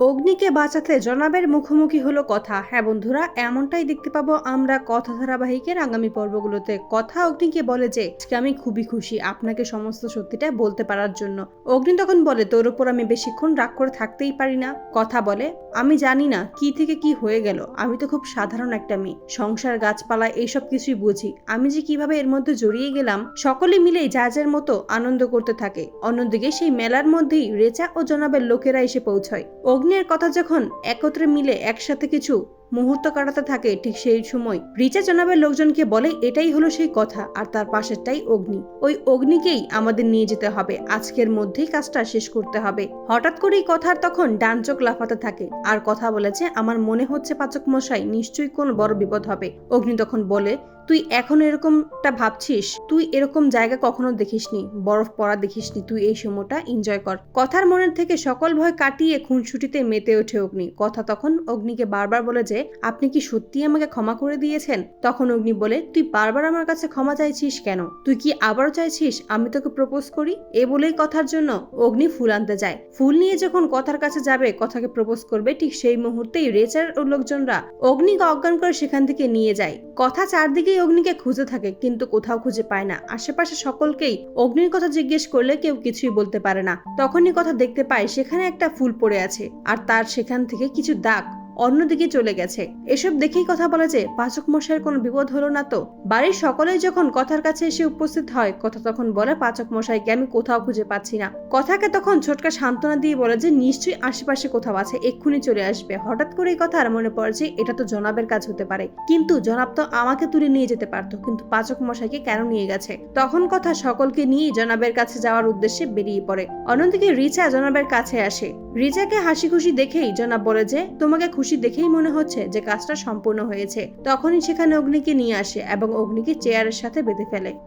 অগ্নিকে বাঁচাতে জনাবের মুখোমুখি হলো কথা। হ্যাঁ বন্ধুরা, এমনটাই দেখতে পাবো আমরা কথা ধারাবাহিকের আগামী পর্বগুলোতে। কথা অগ্নিকে বলে যে, আজকে আমি খুবই খুশি আপনাকে সমস্ত সত্যিটা বলতে পারার জন্য। অগ্নি তখন বলে, তোর উপর আমি বেশিক্ষণ রাগ করে থাকতেই পারি না। কথা বলে, আমি জানি না কি থেকে কি হয়ে গেল। আমি তো খুব সাধারণ একটা মেয়ে। সংসার, গাছপালা, এইসব কিছুই বুঝি। আমি যে কীভাবে এর মধ্যে জড়িয়ে গেলাম, সকলে মিলেই যা যার মতো আনন্দ করতে থাকে। অন্যদিকে সেই মেলার মধ্যেই রেচা ও জনাবের লোকেরা এসে পৌঁছয়। অগ্নের কথা যখন একত্রে মিলে একসাথে কিছু মুহূর্ত কাটাতে থাকে, ঠিক সেই সময় রিচা জনাবের লোকজনকে বলে, এটাই হলো সেই কথা, আর তার পাশেরটাই অগ্নি। ওই অগ্নিকেই আমাদের নিয়ে যেতে হবে। আজকের মধ্যেই কাজটা শেষ করতে হবে। হঠাৎ করেই কথার তখন ডান চোখ লাফাতে থাকে। আর কথা বলেছে, আমার মনে হচ্ছে পাচক মশাই, নিশ্চয়ই কোন বড় বিপদ হবে। অগ্নি তখন বলে তুই এখন এরকমটা ভাবছিস? তুই এরকম জায়গা কখনো দেখিসনি, বরফ পড়া দেখিসনি তুই এই সময়টা এনজয় কর। কথার মনের থেকে সকল ভয় কাটিয়ে খুনসুটিতে মেতে ওঠে অগ্নি। কথা তখন অগ্নিকে বারবার বলে যে, আপনি কি সত্যি আমাকে ক্ষমা করে দিয়েছেন? তখন অগ্নি বলে, তুই বারবার আমার কাছে ক্ষমা চাইছিস কেন? তুই কি আবারও চাইছিস আমি তোকে প্রপোজ করি? এ বলেই কথার জন্য অগ্নি ফুল আনতে যায়। ফুল নিয়ে যখন কথার কাছে যাবে, কথাকে প্রপোজ করবে, ঠিক সেই মুহূর্তেই রেচার ও লোকজনরা অগ্নিকে অজ্ঞান করে সেখান থেকে নিয়ে যায়। কথা চারদিকেই অগ্নিকে খুঁজে থাকে, কিন্তু কোথাও খুঁজে পায় না। আশেপাশে সকলকেই অগ্নির কথা জিজ্ঞেস করলে কেউ কিছুই বলতে পারে না। তখনই কথা দেখতে পায়, সেখানে একটা ফুল পড়ে আছে, আর তার সেখান থেকে কিছু দাগ অন্যদিকে চলে গেছে। এসব দেখেই কথা বলা যে পাচক মশাইয়ের কোনো বিপদ হলো না তো। বাড়ির সকলেই যখন কথার কাছে এসে উপস্থিত হয়, কথা তখন বলে, পাচক মশাইকে আমি কোথাও খুঁজে পাচ্ছি না। কথাকে তখন ছোটকা সান্ত্বনা দিয়ে বলে যে, নিশ্চয়ই আশেপাশে কোথাও আছে, এক্ষুনি চলে আসবে। হঠাৎ করে এই কথা আর মনে পড়ে যে, এটা তো জনাবের কাজ হতে পারে। কিন্তু জনাব তো আমাকে তুলে নিয়ে যেতে পারতো, কিন্তু পাচক মশাইকে কেন নিয়ে গেছে? তখন কথা সকলকে নিয়ে জনাবের কাছে যাওয়ার উদ্দেশ্যে বেরিয়ে পড়ে। অন্যদিকে রিচা জনাবের কাছে আসে। রিচাকে হাসি খুশি দেখেই জনাব বলে যে, তোমাকে খুশি দেখেই মনে হচ্ছে যে কাজটা সম্পূর্ণ হয়েছে। তখনই সেখানে অগ্নিকে নিয়ে আসে এবং অগ্নিকে চেয়ারের সাথে বেঁধে ফেলে।